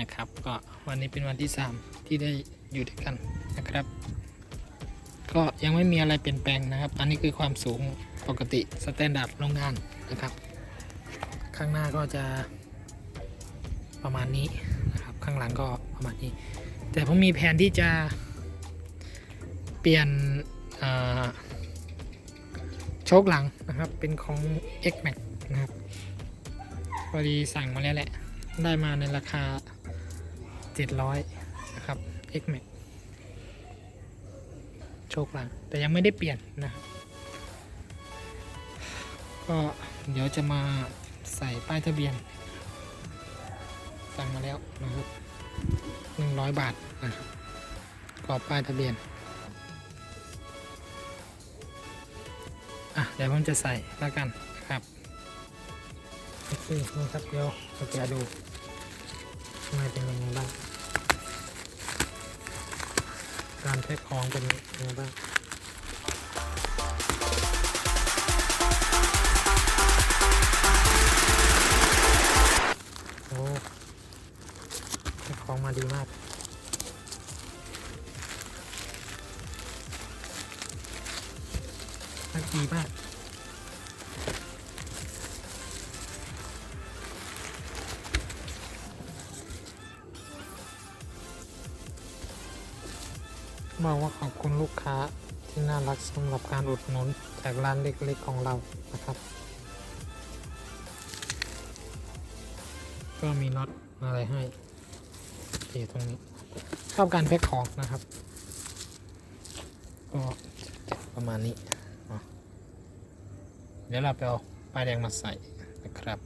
นะครับ ก็วันนี้เป็นวันที่ 3 ที่ได้อยู่ด้วยกันนะครับ ก็ยังไม่มีอะไรเปลี่ยนแปลงนะครับ อันนี้คือความสูงปกติสแตนดาร์ดโรงงานนะครับ ข้างหน้าก็จะประมาณนี้นะครับ ข้างหลังก็ประมาณนี้ แต่ผมมีแผนที่จะเปลี่ยนโชคหลังนะครับเป็นของ X Max นะครับพอดีสั่งมาแล้วแหละ ได้มาในราคา 700 นะครับ X Max โชคหลัง แต่ยังไม่ได้เปลี่ยนนะครับก็เดี๋ยวจะมาใส่ป้ายทะเบียน สั่งมาแล้วนะครับ100 บาทนะครับกรอบป้ายทะเบียน อะ เดี๋ยวผมจะใส่แล้วกันนะครับ โอเคนี่ครับเดี๋ยวเราแกะดูข้างในเป็นยังไงบ้าง การแพ็คของเป็นยังไงบ้างโอ้แพ็คของมาดีมากแพ็คดีมาก บอกว่าขอบคุณลูกค้าที่น่ารักสำหรับการอุดหนุนจากร้านเล็กๆของเรานะครับ ก็มีน็อตอะไรให้เอยู่ตรงนี้ชอบการแพ็คของนะครับ ก็ประมาณนี้เนาะเดี๋ยวเราไปเอาป้ายแดงมาใส่นะครับ